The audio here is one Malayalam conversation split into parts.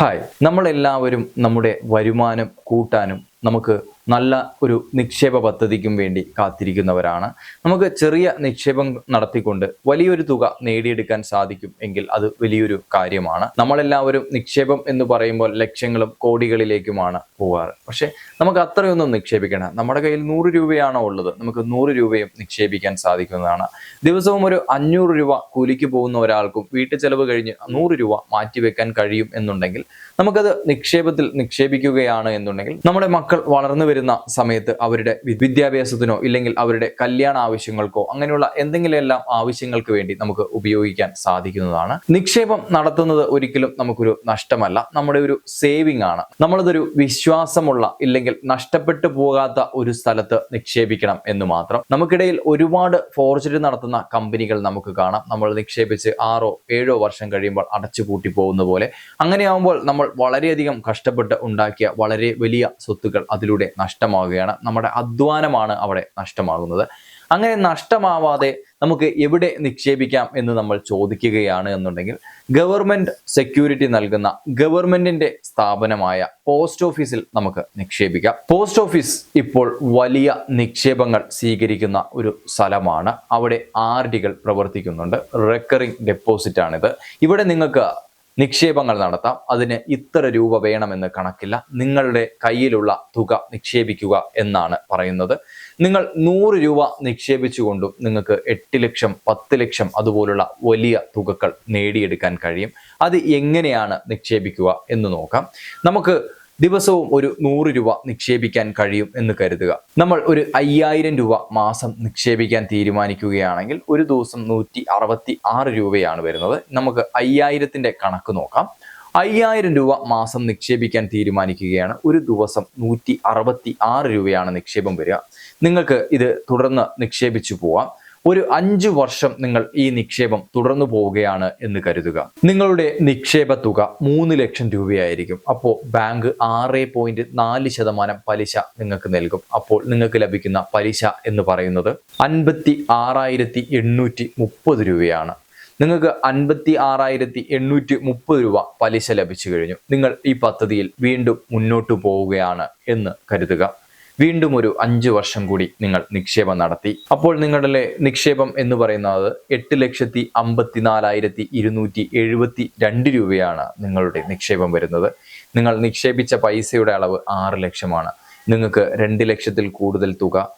ഹായ്. നമ്മളെല്ലാവരും നമ്മുടെ വരുമാനം കൂട്ടാനും നമുക്ക് നല്ല ഒരു നിക്ഷേപ പദ്ധതിക്കും വേണ്ടി കാത്തിരിക്കുന്നവരാണ്. നമുക്ക് ചെറിയ നിക്ഷേപം നടത്തിക്കൊണ്ട് വലിയൊരു തുക നേടിയെടുക്കാൻ സാധിക്കും എങ്കിൽ അത് വലിയൊരു കാര്യമാണ്. നമ്മളെല്ലാവരും നിക്ഷേപം എന്ന് പറയുമ്പോൾ ലക്ഷ്യങ്ങളും കോടികളിലേക്കുമാണ് പോകാറ്. പക്ഷേ നമുക്ക് അത്രയൊന്നും നിക്ഷേപിക്കണം നമ്മുടെ കയ്യിൽ നൂറ് രൂപയാണോ ഉള്ളത്? നമുക്ക് നൂറ് രൂപയും നിക്ഷേപിക്കാൻ സാധിക്കുന്നതാണ്. ദിവസവും ഒരു അഞ്ഞൂറ് രൂപ കൂലിക്ക് പോകുന്ന ഒരാൾക്കും വീട്ടു ചെലവ് കഴിഞ്ഞ് നൂറ് രൂപ മാറ്റിവെക്കാൻ കഴിയും എന്നുണ്ടെങ്കിൽ നമുക്കത് നിക്ഷേപത്തിൽ നിക്ഷേപിക്കുകയാണ് എന്നുണ്ടെങ്കിൽ നമ്മുടെ മക്കൾ വളർന്നു വരുന്ന സമയത്ത് അവരുടെ വിദ്യാഭ്യാസത്തിനോ ഇല്ലെങ്കിൽ അവരുടെ കല്യാണ ആവശ്യങ്ങൾക്കോ അങ്ങനെയുള്ള എന്തെങ്കിലും എല്ലാം ആവശ്യങ്ങൾക്ക് വേണ്ടി നമുക്ക് ഉപയോഗിക്കാൻ സാധിക്കുന്നതാണ്. നിക്ഷേപം നടത്തുന്നത് ഒരിക്കലും നമുക്കൊരു നഷ്ടമല്ല. നമ്മുടെ ഒരു സേവിംഗ് ആണ്. നമ്മളതൊരു വിശ്വാസമുള്ള ഇല്ലെങ്കിൽ നഷ്ടപ്പെട്ടു പോകാത്ത ഒരു സ്ഥലത്ത് നിക്ഷേപിക്കണം എന്ന് മാത്രം. നമുക്കിടയിൽ ഒരുപാട് ഫോർജറി നടത്തുന്ന കമ്പനികൾ നമുക്ക് കാണാം. നമ്മൾ നിക്ഷേപിച്ച് ആറോ ഏഴോ വർഷം കഴിയുമ്പോൾ അടച്ചു പൂട്ടി പോകുന്ന പോലെ. അങ്ങനെയാവുമ്പോൾ നമ്മൾ വളരെയധികം കഷ്ടപ്പെട്ട് ഉണ്ടാക്കിയ വളരെ വലിയ സ്വത്തുക്കൾ അതിലൂടെ നഷ്ടമാവുകയാണ്. നമ്മുടെ അധ്വാനമാണ് അവിടെ നഷ്ടമാകുന്നത്. അങ്ങനെ നഷ്ടമാവാതെ നമുക്ക് എവിടെ നിക്ഷേപിക്കാം എന്ന് നമ്മൾ ചോദിക്കുകയാണ് എന്നുണ്ടെങ്കിൽ ഗവൺമെന്റ് സെക്യൂരിറ്റി നൽകുന്ന ഗവൺമെന്റിന്റെ സ്ഥാപനമായ പോസ്റ്റ് ഓഫീസിൽ നമുക്ക് നിക്ഷേപിക്കാം. പോസ്റ്റ് ഓഫീസ് ഇപ്പോൾ വലിയ നിക്ഷേപങ്ങൾ സ്വീകരിക്കുന്ന ഒരു സ്ഥലമാണ്. അവിടെ ആർ ഡികൾ പ്രവർത്തിക്കുന്നുണ്ട്. റെക്കറിംഗ് ഡെപ്പോസിറ്റ് ആണിത്. ഇവിടെ നിങ്ങൾക്ക് നിക്ഷേപങ്ങൾ നടത്താം. അതിന് ഇത്ര രൂപ വേണമെന്ന് കണക്കില്ല. നിങ്ങളുടെ കയ്യിലുള്ള തുക നിക്ഷേപിക്കുക എന്നാണ് പറയുന്നത്. നിങ്ങൾ നൂറ് രൂപ നിക്ഷേപിച്ചുകൊണ്ടും നിങ്ങൾക്ക് എട്ട് ലക്ഷം പത്ത് ലക്ഷം അതുപോലുള്ള വലിയ തുകകൾ നേടിയെടുക്കാൻ കഴിയും. അത് എങ്ങനെയാണ് നിക്ഷേപിക്കുക എന്ന് നോക്കാം. നമുക്ക് ദിവസവും ഒരു നൂറ് രൂപ നിക്ഷേപിക്കാൻ കഴിയും എന്ന് കരുതുക. നമ്മൾ ഒരു അയ്യായിരം രൂപ മാസം നിക്ഷേപിക്കാൻ തീരുമാനിക്കുകയാണെങ്കിൽ ഒരു ദിവസം നൂറ്റി അറുപത്തി ആറ് രൂപയാണ് വരുന്നത്. നമുക്ക് അയ്യായിരത്തിന്റെ കണക്ക് നോക്കാം. അയ്യായിരം രൂപ മാസം നിക്ഷേപിക്കാൻ തീരുമാനിക്കുകയാണ്. ഒരു ദിവസം നൂറ്റി അറുപത്തി ആറ് രൂപയാണ് നിക്ഷേപം വരിക. നിങ്ങൾക്ക് ഇത് തുടർന്ന് നിക്ഷേപിച്ചു പോവാം. ഒരു അഞ്ച് വർഷം നിങ്ങൾ ഈ നിക്ഷേപം തുടർന്നു പോവുകയാണ് എന്ന് കരുതുക. നിങ്ങളുടെ നിക്ഷേപ തുക മൂന്ന് ലക്ഷം രൂപയായിരിക്കും. അപ്പോൾ ബാങ്ക് ആറ് പോയിന്റ് നാല് ശതമാനം പലിശ നിങ്ങൾക്ക് നൽകും. അപ്പോൾ നിങ്ങൾക്ക് ലഭിക്കുന്ന പലിശ എന്ന് പറയുന്നത് അൻപത്തി ആറായിരത്തി എണ്ണൂറ്റി മുപ്പത് രൂപയാണ്. നിങ്ങൾക്ക് അൻപത്തി ആറായിരത്തി എണ്ണൂറ്റി മുപ്പത് രൂപ പലിശ ലഭിച്ചു കഴിഞ്ഞു. നിങ്ങൾ ഈ പദ്ധതിയിൽ വീണ്ടും മുന്നോട്ടു പോവുകയാണ് എന്ന് കരുതുക. വീണ്ടും ഒരു അഞ്ച് വർഷം കൂടി നിങ്ങൾ നിക്ഷേപം നടത്തി. അപ്പോൾ നിങ്ങളുടെ നിക്ഷേപം എന്ന് പറയുന്നത് എട്ട് ലക്ഷത്തി അമ്പത്തിനാലായിരത്തി ഇരുന്നൂറ്റി എഴുപത്തി രണ്ട് രൂപയാണ് നിങ്ങളുടെ നിക്ഷേപം വരുന്നത്. നിങ്ങൾ നിക്ഷേപിച്ച പൈസയുടെ അളവ് ആറ് ലക്ഷമാണ്. നിങ്ങൾക്ക് രണ്ട് ലക്ഷത്തിൽ കൂടുതൽ തുക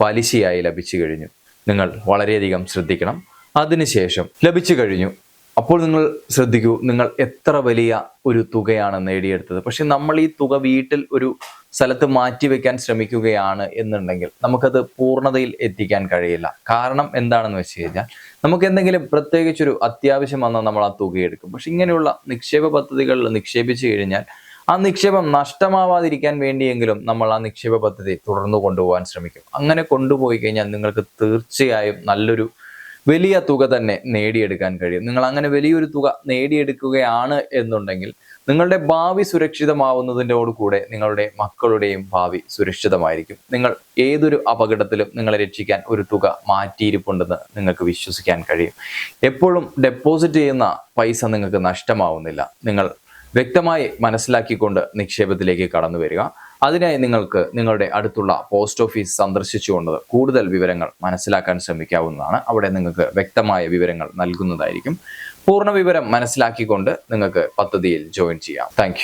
പലിശയായി ലഭിച്ചു കഴിഞ്ഞു. നിങ്ങൾ വളരെയധികം ശ്രദ്ധിക്കണം. അതിനുശേഷം ലഭിച്ചു കഴിഞ്ഞു. അപ്പോൾ നിങ്ങൾ ശ്രദ്ധിക്കൂ നിങ്ങൾ എത്ര വലിയ ഒരു തുകയാണ് നേടിയെടുത്തത്. പക്ഷെ നമ്മൾ ഈ തുക വീട്ടിൽ ഒരു സ്ഥലത്ത് മാറ്റിവെക്കാൻ ശ്രമിക്കുകയാണ് എന്നുണ്ടെങ്കിൽ നമുക്കത് പൂർണതയിൽ എത്തിക്കാൻ കഴിയില്ല. കാരണം എന്താണെന്ന് വെച്ച് കഴിഞ്ഞാൽ നമുക്ക് എന്തെങ്കിലും പ്രത്യേകിച്ചൊരു അത്യാവശ്യം വന്നാൽ നമ്മൾ ആ തുക എടുക്കും. പക്ഷെ ഇങ്ങനെയുള്ള നിക്ഷേപ പദ്ധതികളിൽ നിക്ഷേപിച്ചു കഴിഞ്ഞാൽ ആ നിക്ഷേപം നഷ്ടമാവാതിരിക്കാൻ വേണ്ടിയെങ്കിലും നമ്മൾ ആ നിക്ഷേപ പദ്ധതി തുടർന്നു കൊണ്ടുപോകാൻ ശ്രമിക്കും. അങ്ങനെ കൊണ്ടുപോയി കഴിഞ്ഞാൽ നിങ്ങൾക്ക് തീർച്ചയായും നല്ലൊരു വലിയ തുക തന്നെ നേടിയെടുക്കാൻ കഴിയും. നിങ്ങൾ അങ്ങനെ വലിയൊരു തുക നേടിയെടുക്കുകയാണ് എന്നുണ്ടെങ്കിൽ നിങ്ങളുടെ ഭാവി സുരക്ഷിതമാവുന്നതിനോട് കൂടെ നിങ്ങളുടെ മക്കളുടെയും ഭാവി സുരക്ഷിതമായിരിക്കും. നിങ്ങൾ ഏതൊരു അപകടത്തിലും നിങ്ങളെ രക്ഷിക്കാൻ ഒരു തുക മാറ്റിയിരിപ്പുണ്ടെന്ന് നിങ്ങൾക്ക് വിശ്വസിക്കാൻ കഴിയും. എപ്പോഴും ഡെപ്പോസിറ്റ് ചെയ്യുന്ന പൈസ നിങ്ങൾക്ക് നഷ്ടമാവുന്നില്ല. നിങ്ങൾ വ്യക്തമായി മനസ്സിലാക്കിക്കൊണ്ട് നിക്ഷേപത്തിലേക്ക് കടന്നു വരിക. അതിനായി നിങ്ങൾക്ക് നിങ്ങളുടെ അടുത്തുള്ള പോസ്റ്റ് ഓഫീസ് സന്ദർശിച്ചുകൊണ്ട് കൂടുതൽ വിവരങ്ങൾ മനസ്സിലാക്കാൻ ശ്രമിക്കാവുന്നതാണ്. അവിടെ നിങ്ങൾക്ക് വ്യക്തമായ വിവരങ്ങൾ നൽകുന്നതായിരിക്കും. പൂർണ വിവരം മനസ്സിലാക്കിക്കൊണ്ട് നിങ്ങൾക്ക് പദ്ധതിയിൽ ജോയിൻ ചെയ്യാം. താങ്ക്